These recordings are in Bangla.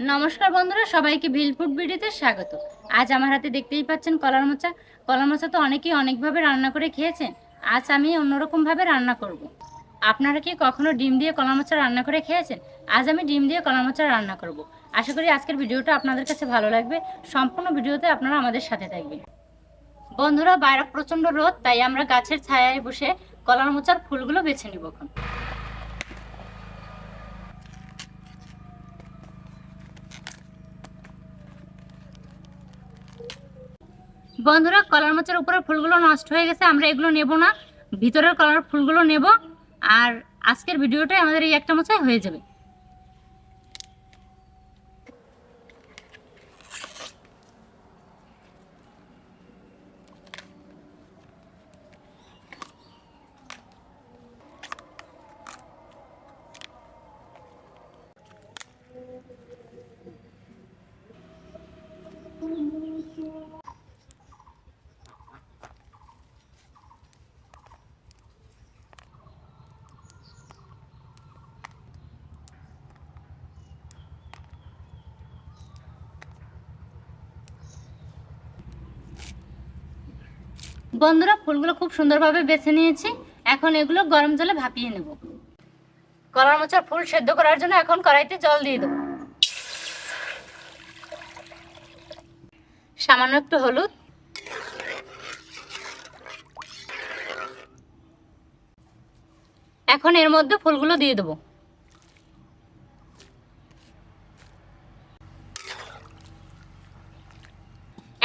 নমস্কার বন্ধুরা, সবাইকে ভিলফুড ভিডিওতে স্বাগত। আজ আমার হাতে দেখতেই পাচ্ছেন কলার মোচা। কলার মোচা তো অনেকেই অনেকভাবে রান্না করে খেয়েছেন। আজ আমি অন্যরকমভাবে রান্না করব। আপনারা কি কখনো ডিম দিয়ে কলার মোচা রান্না করে খেয়েছেন? আজ আমি ডিম দিয়ে কলার মোচা রান্না করব। আশা করি আজকের ভিডিওটা আপনাদের কাছে ভালো লাগবে। সম্পূর্ণ ভিডিওতে আপনারা আমাদের সাথে থাকবেন। বন্ধুরা, বাইরে প্রচণ্ড রোদ, তাই আমরা গাছের ছায়ায় বসে কলার মোচার ফুলগুলো বেছে নিব এখন। বন্ধুরা, কলার মাছের উপরে ফুলগুলো নষ্ট হয়ে গেছে, আমরা এগুলো নেব না। ভিতরের কলার ফুলগুলো নেব, আর আজকের ভিডিওটাই আমাদের এই একটা মোচায় হয়ে যাবে। বন্ধুরা, ফুলগুলো খুব সুন্দরভাবে বেছে নিয়েছি। এখন এগুলো গরম জলে ভাপিয়ে নেব। কলার মোচার ফুল সেদ্ধ করার জন্য এখন কড়াইতে জল দিয়ে দেবো। সামান্য একটু হলুদ। এখন এর মধ্যে ফুলগুলো দিয়ে দেবো।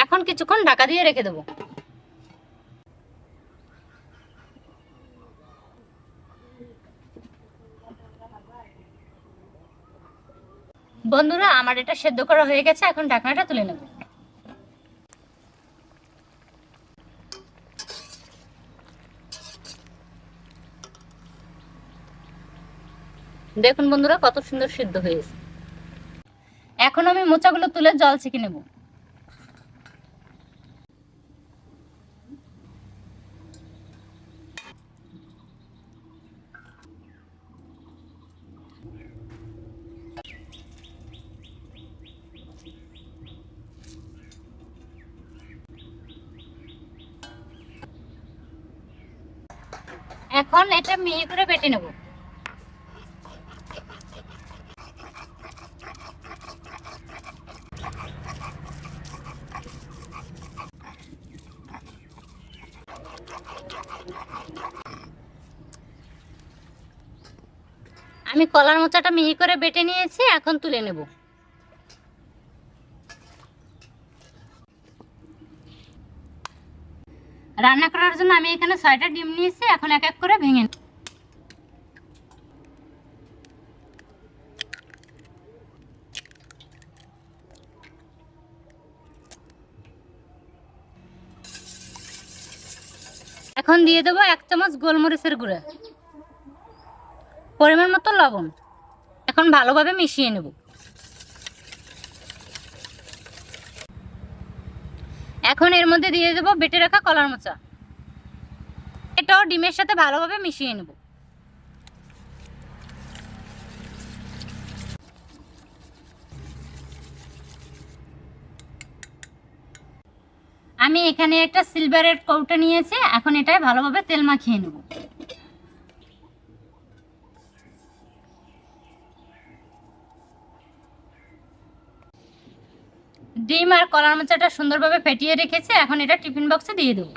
এখন কিছুক্ষণ ঢাকা দিয়ে রেখে দেবো। বন্ধুরা, আমার এটা সেদ্ধ করা হয়ে গেছে, এখন ঢাকনাটা তুলে নেব। দেখুন বন্ধুরা, কত সুন্দর সিদ্ধ হয়েছে এখন আমি মোচাগুলো তুলে জল ছেঁকে নেব। এখন এটা মিহি করে বেটে নেব। আমি কলার মোচাটা মিহি করে বেটে নিয়েছি, এখন তুলে নেব। রান্না করার জন্য আমি এখানে ছয়টা ডিম নিয়েছি, এখন এক এক করে ভেঙে এখন দিয়ে দেবো এক চামচ গোলমরিচের গুঁড়া। পরিমাণ মতো লবণ। এখন ভালোভাবে মিশিয়ে নেব। এখন এর মধ্যে দিয়ে দেবো বেটে রাখা কলার মোচা। এটাও ডিমের সাথে ভালোভাবে মিশিয়ে নেব। আমি এখানে একটা সিলভারের কৌটা নিয়েছি, এখন এটাই ভালোভাবে তেল মাখিয়ে নেব। ডিম আর কলার মোচাটা সুন্দরভাবে ফেটিয়ে রেখেছে, এখন এটা টিফিন বক্সে দিয়ে দেবো।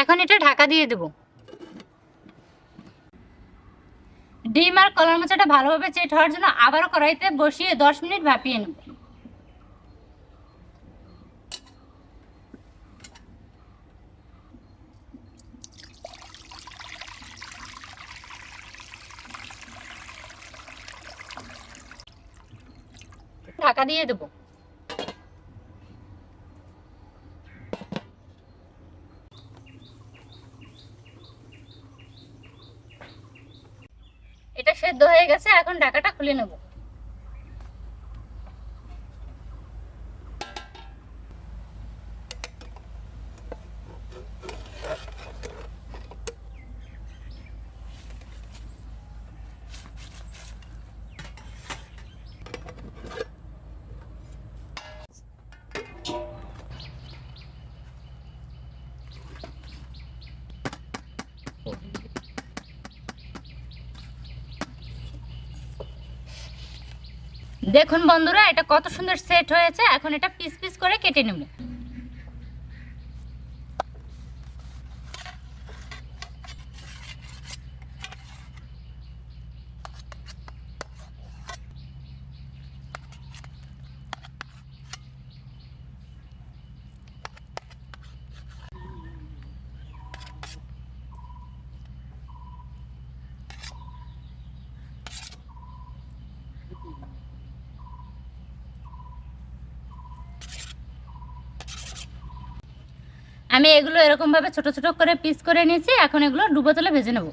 এখন এটা ঢাকা দিয়ে দেবো। ডিম আর কলার মোচাটা ভালোভাবে চেট হওয়ার জন্য আবারও কড়াইতে বসিয়ে দশ মিনিট ভাপিয়ে নেব। ঢাকা দিয়ে দেবো। এটা সেদ্ধ হয়ে গেছে এখন ঢাকাটা খুলে নেব। দেখুন বন্ধুরা এটা কত সুন্দর সেট হয়েছে। এখন এটা পিস পিস করে কেটে নেব। আমি এগুলো এরকমভাবে ছোট ছোট করে পিস করে নিয়েছি, এখন এগুলো ডুবো তেলে ভেজে নেব।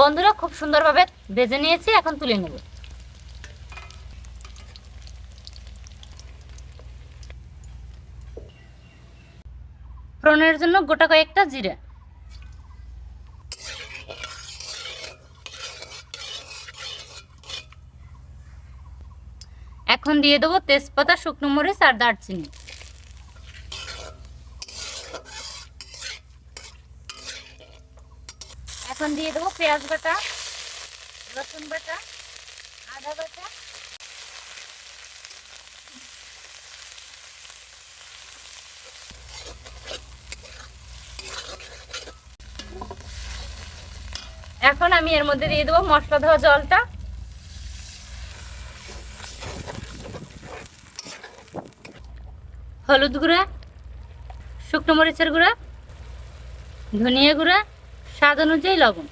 বন্ধুরা খুব সুন্দরভাবে ভেজে নিয়েছি, এখন তুলে নেব। ফোড়নের জন্য গোটা কয়েকটা জিরা। এখন দিয়ে দেবো তেজপাতা, শুকনো মরিচ আর দারচিনি। এখন দিয়ে দেবো পেঁয়াজ বাটা, রসুন বাটা, আদা বাটা। এখন আমি এর মধ্যে দিয়ে দেবো মশলা ধোয়া জলটা। হলুদ গুঁড়া, শুকনো মরিচের গুঁড়া, ধনিয়া গুঁড়া স্বাদ অনুযায়ী লবণ।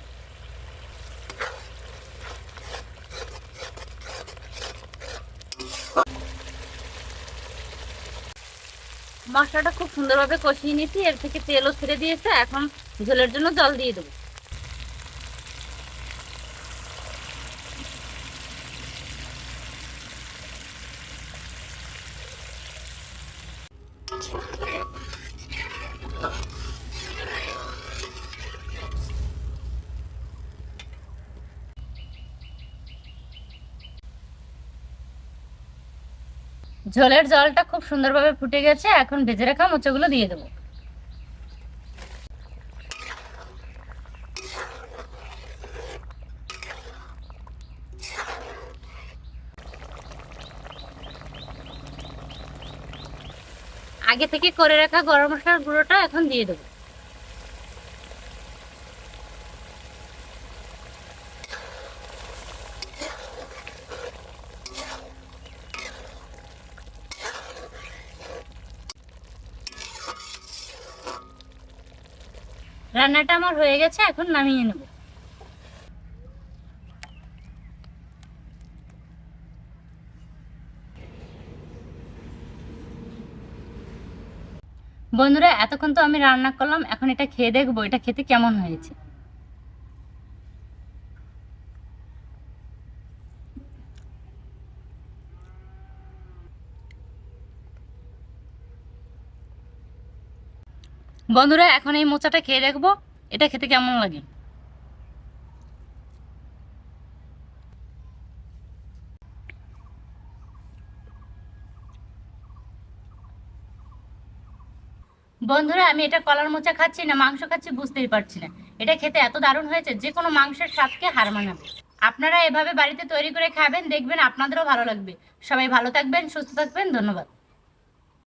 মশলাটা খুব সুন্দরভাবে কষিয়ে নিয়েছি, এর থেকে তেলও ছেড়ে দিয়েছে, এখন ঝোলের জন্য জল দিয়ে দেবো। ঝোলের জলটা খুব সুন্দরভাবে ফুটে গেছে, এখন ভেজে রাখা মোচাগুলো দিয়ে দেবো। আগে থেকে করে রাখা গরম মশলার গুঁড়োটা এখন দিয়ে দেবো। রান্নাটা আমার হয়ে গেছে, এখন নামিয়ে নেব। বন্ধুরা, এতক্ষণ তো আমি রান্না করলাম, এখন এটা খেয়ে দেখব, এটা খেতে কেমন হয়েছে। বন্ধুরা, এখন এই মোচাটা খেয়ে দেখব। এটা খেতে কেমন লাগে? বন্ধুরা, আমি এটা কলার মোচা খাচ্ছি না, মাংস খাচ্ছি, বুঝতেই পারছি না। এটা খেতে এত দারুণ হয়েছে, যে কোনো মাংসের স্বাদকে হার মানাবে। আপনারা এভাবে বাড়িতে তৈরি করে খাবেন, দেখবেন আপনাদেরও ভালো লাগবে। সবাই ভালো থাকবেন, সুস্থ থাকবেন, ধন্যবাদ।